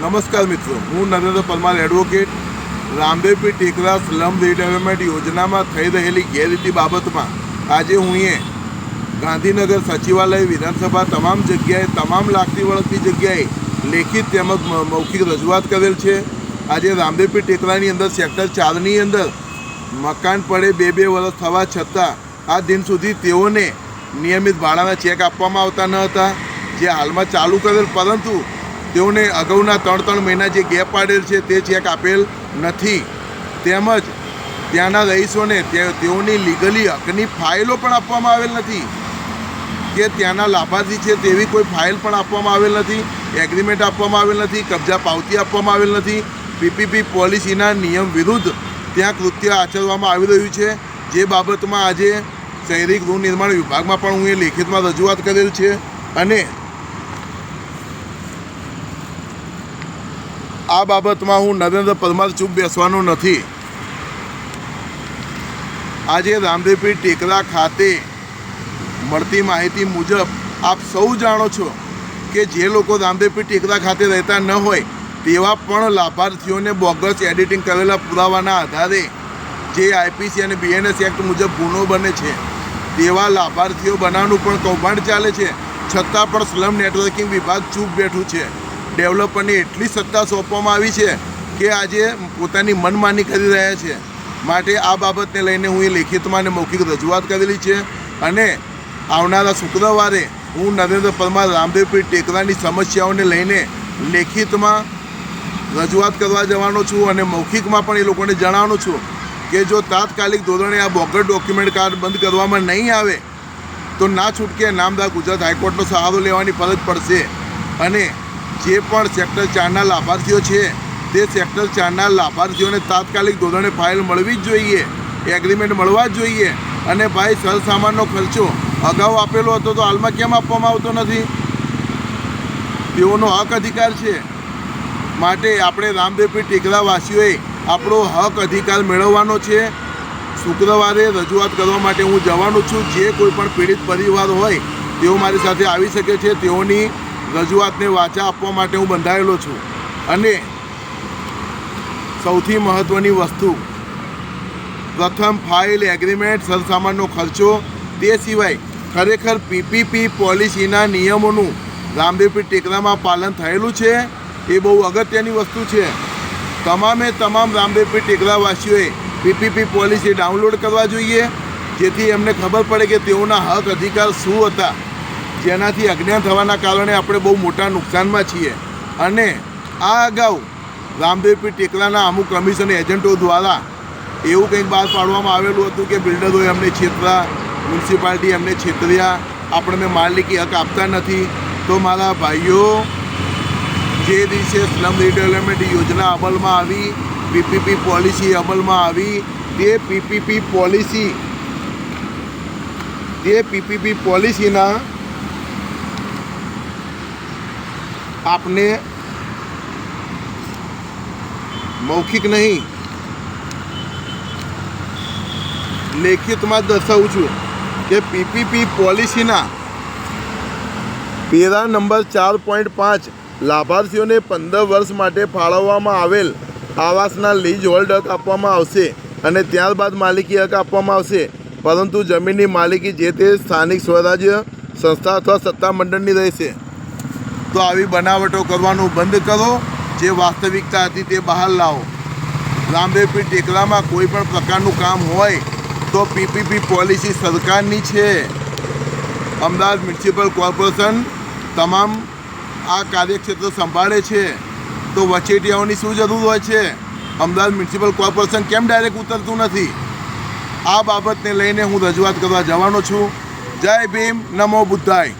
નમસ્કાર મિત્રો, હું Narendra Parmar advocate Ramdevpi Tekra slum redevelopment યોજનામાં થઈ રહેલી ગેરરીતિ બાબતમાં આજે હું એ ગાંધીનગર સચિવાલય વિધાનસભા તમામ જગ્યાએ, તમામ લાગતી વળગતી જગ્યાએ લેખિત તેમજ મૌખિક રજૂઆત કરેલ છે. આજે રામદેવપી ટેકરાની અંદર સેક્ટર ચારની અંદર મકાન પડે બે બે વર્ષ થવા છતાં આ દિન સુધી તેઓને નિયમિત ભાડાના ચેક આપવામાં આવતા ન હતા, જે હાલમાં ચાલુ કરેલ, પરંતુ તેઓને અગાઉના ત્રણ ત્રણ મહિના જે ગેપ પાડેલ છે તે ચેક આપેલ નથી. તેમજ ત્યાંના રહીશોને તેઓની લીગલી હકની ફાઇલો પણ આપવામાં આવેલ નથી. કે ત્યાંના લાભાર્થી છે તેવી કોઈ ફાઇલ પણ આપવામાં આવેલ નથી, એગ્રીમેન્ટ આપવામાં આવેલ નથી, કબજા પાવતી આપવામાં આવેલ નથી. પીપીપી પોલિસીના નિયમ વિરુદ્ધ ત્યાં કૃત્ય આચરવામાં આવી રહ્યું છે. જે બાબતમાં આજે શહેરી ગૃહ નિર્માણ વિભાગમાં પણ હું એ લેખિતમાં રજૂઆત કરેલ છે. અને આ બાબતમાં હું નરેન્દ્ર પરમાર ચૂપ બેસવાનો નથી. આજે રામદેવપીર ટેકરા ખાતે મળતી માહિતી મુજબ આપ સૌ જાણો છો કે જે લોકો રામદેવપીર ટેકરા ખાતે રહેતા ન હોય, તેવા પણ લાભાર્થીઓને બોગસ એડિટિંગ કરેલા પુરાવાના આધારે જે આઈપીસી અને બીએનએસ એક્ટ મુજબ ગુનો બને છે, તેવા લાભાર્થીઓ બનાવવાનું પણ કૌભાંડ ચાલે છે. છતાં પણ સ્લમ નેટવર્કિંગ વિભાગ ચૂપ બેઠું છે. ડેવલપરને એટલી સત્તા સોંપવામાં આવી છે કે આજે પોતાની મનમાની કરી રહ્યા છે. માટે આ બાબતને લઈને હું એ લેખિતમાં અને મૌખિક રજૂઆત કરેલી છે અને આવનારા શુક્રવારે હું નરેન્દ્ર પરમાર રામદેવપીર ટેકરાની સમસ્યાઓને લઈને લેખિતમાં રજૂઆત કરવા જવાનો છું અને મૌખિકમાં પણ એ લોકોને જણાવવાનો છું કે જો તાત્કાલિક ધોરણે આ બોગર ડોક્યુમેન્ટ કાર્ડ બંધ કરવામાં નહીં આવે તો ના છૂટકે નામદાર ગુજરાત હાઈકોર્ટનો સહારો લેવાની ફરજ પડશે. અને જે પણ સેક્ટર ચારના લાભાર્થીઓ છે, તે સેક્ટર ચારના લાભાર્થીઓને તાત્કાલિક ધોરણે ફાઇલ મળવી જ જોઈએ એગ્રીમેન્ટ મળવા જ જોઈએ. અને ભાઈ, સરસામાનનો ખર્ચો અગાઉ આપેલો હતો તો હાલમાં કેમ આપવામાં આવતો નથી? તેઓનો હક અધિકાર છે. માટે આપણે રામદેવપીર ટેકરાવાસીઓએ આપણો હક અધિકાર મેળવવાનો છે. શુક્રવારે રજૂઆત કરવા માટે હું જવાનું છું. જે કોઈ પણ પીડિત પરિવાર હોય, તેઓ મારી સાથે આવી શકે છે. તેઓની રજૂઆતને વાચા આપવા માટે હું બંધાયેલો છું. અને સૌથી મહત્ત્વની વસ્તુ, પ્રથમ ફાઇલ એગ્રીમેન્ટ સરસામાનનો ખર્ચો, તે સિવાય ખરેખર પીપીપી પોલિસીના નિયમોનું રામદેવપીર ટેકરામાં પાલન થયેલું છે, એ બહુ અગત્યની વસ્તુ છે. તમામે તમામ રામદેવપી ટેકરાવાસીઓએ પીપીપી પોલિસી ડાઉનલોડ કરવા જોઈએ, જેથી એમને ખબર પડે કે તેઓના હક અધિકાર શું હતા. જેનાથી અજ્ઞાન થવાના કારણે આપણે બહુ મોટા નુકસાનમાં છીએ. અને આ અગાઉ રામદેવપી ટેકલાના અમુક કમિશન એજન્ટો દ્વારા એવું કંઈક બહાર પાડવામાં આવેલું હતું કે બિલ્ડરોએ અમને છેતરા, મ્યુનિસિપાલિટી એમને છેતર્યા, આપણને માલિકી હક આપતા નથી. તો મારા ભાઈઓ, જે દિવસે સ્લમ રિડેવલપમેન્ટ યોજના અમલમાં આવી, પીપીપી પોલિસી અમલમાં આવી, તે પીપીપી પોલિસી, તે પીપીપી પોલિસીના આપને મૌખિક નહીં. લેખિતમાં દર્શાવું છું કે પીપીપી પોલિસીના પેરા નંબર ચાર પોઈન્ટ પાંચ લાભાર્થીઓને પંદર વર્ષ માટે ફાળવવામાં આવેલ આવાસના લીઝ હોલ્ડ હક આપવામાં આવશે અને ત્યારબાદ માલિકી હક આપવામાં આવશે. પરંતુ જમીનની માલિકી જે તે સ્થાનિક સ્વરાજ્ય સંસ્થા અથવા સત્તામંડળની રહેશે. તો આવી બનાવટો કરવાનું બંધ કરો. જે વાસ્તવિકતા હતી તે બહાર લાવો. રામદેવપીર ટેકરામાં કોઈ પણ પ્રકારનું કામ હોય તો પીપીપી પોલિસી સરકારની છે. અમદાવાદ મ્યુનિસિપલ કોર્પોરેશન તમામ આ કાર્યક્ષેત્ર સંભાળે છે. તો વચેટિયાઓની શું જરૂર હોય છે? અમદાવાદ મ્યુનિસિપલ કોર્પોરેશન કેમ ડાયરેક્ટ ઉતરતું નથી? આ બાબતને લઈને હું રજૂઆત કરવા જવાનો છું. જય ભીમ, નમો બુદ્ધાય.